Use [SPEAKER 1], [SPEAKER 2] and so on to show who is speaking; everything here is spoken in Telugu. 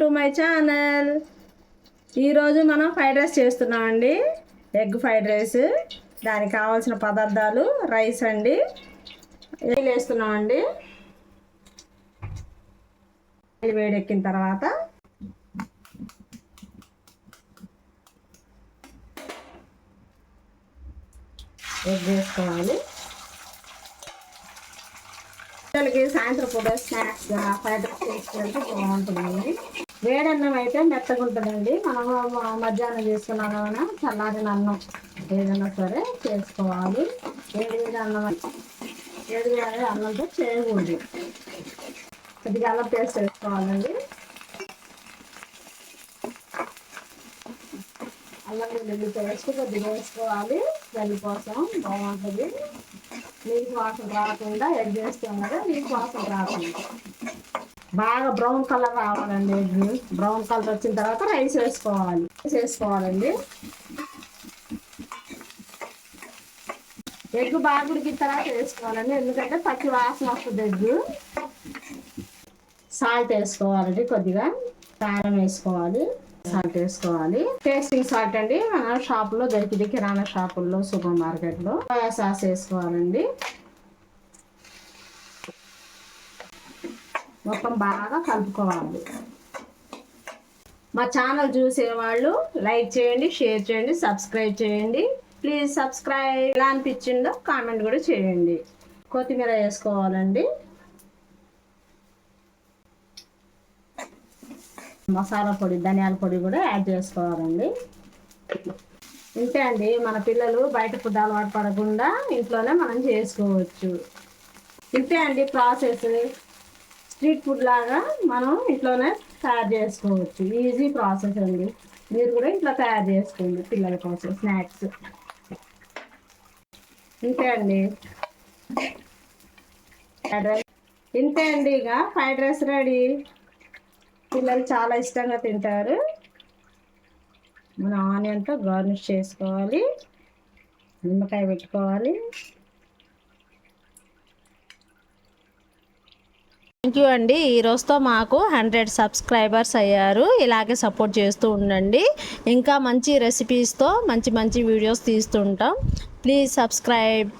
[SPEAKER 1] టు మై చానల్ ఈరోజు మనం ఫ్రైడ్ రైస్ చేస్తున్నామండి ఎగ్ ఫ్రైడ్ రైస్ దానికి కావాల్సిన పదార్థాలు రైస్ అండి. ఆయిల్ వేస్తున్నామండి ఆయిల్ వేడెక్కిన తర్వాత ఎగ్ వేసుకోవాలి. పిల్లలకి సాయంత్రం పూట స్నాక్స్గా ఫ్రైడ్ రైస్ చేసుకుంటే బాగుంటుందండి. వేడన్నం అయితే మెత్తగా ఉంటుందండి. మనం మధ్యాహ్నం చేసుకున్నాం కదా చల్లారిన అన్నం ఏదైనా సరే చేసుకోవాలి. వేడి వేడి అన్నం వేడి వేడి అన్నంతో చేయకూడదు. కొద్దిగా అల్లం పేస్ట్ వేసుకోవాలండి. అల్లం వెల్లుల్లి పేస్ట్ కొద్దిగా వేసుకోవాలి. దాని కోసం బాగుంటుంది. నీటి వాసన రాకుండా ఎగ్ చేస్తాం కదా నీకు వాసన రాకుండా. బాగా బ్రౌన్ కలర్ రావాలండి ఎగ్. బ్రౌన్ కలర్ వచ్చిన తర్వాత రైస్ వేసుకోవాలి. రైస్ వేసుకోవాలండి. ఎగ్ బాగా ఉడికిన తర్వాత వేసుకోవాలండి. ఎందుకంటే పచ్చి వాసన వస్తుంది ఎగ్. సాల్ట్ వేసుకోవాలండి కొద్దిగా. కారం వేసుకోవాలి. సాల్ట్ వేసుకోవాలి. టేస్టింగ్ సాల్ట్ అండి మన షాపులో దొరికింది కిరాణా షాపుల్లో సూపర్ మార్కెట్లో. సాస్ వేసుకోవాలండి. మొత్తం బాగా కలుపుకోవాలి. మా ఛానల్ చూసేవాళ్ళు లైక్ చేయండి షేర్ చేయండి సబ్స్క్రైబ్ చేయండి. Please subscribe. ఎలా అనిపించిందో కామెంట్ కూడా చేయండి. కొత్తిమీర వేసుకోవాలండి. మసాలా పొడి ధనియాల పొడి కూడా యాడ్ చేసుకోవాలండి. ఇంతే అండి. మన పిల్లలు బయట ఫుడ్ అలవాటు పడకుండా ఇంట్లోనే మనం చేసుకోవచ్చు. ఇంతే అండి ప్రాసెస్. స్ట్రీట్ ఫుడ్ లాగా మనం ఇంట్లోనే తయారు చేసుకోవచ్చు. ఈజీ ప్రాసెస్ అండి. మీరు కూడా ఇంట్లో తయారు చేసుకోండి పిల్లల కోసం స్నాక్స్. ఇంతే అండి. ఫ్రైడ్ రైస్ ఇంతే అండి ఇక. ఫ్రైడ్ రైస్ రెడీ పిల్లలు చాలా ఇష్టంగా తింటారు. మన ఆనియన్తో గార్నిష్ చేసుకోవాలి. నిమ్మకాయ పెట్టుకోవాలి. థ్యాంక్ యూ అండి. ఈ రోజుతో మాకు హండ్రెడ్ సబ్స్క్రైబర్స్ అయ్యారు. ఇలాగే సపోర్ట్ చేస్తూ ఉండండి. ఇంకా మంచి రెసిపీస్తో మంచి మంచి వీడియోస్ తీస్తుంటాం. Please subscribe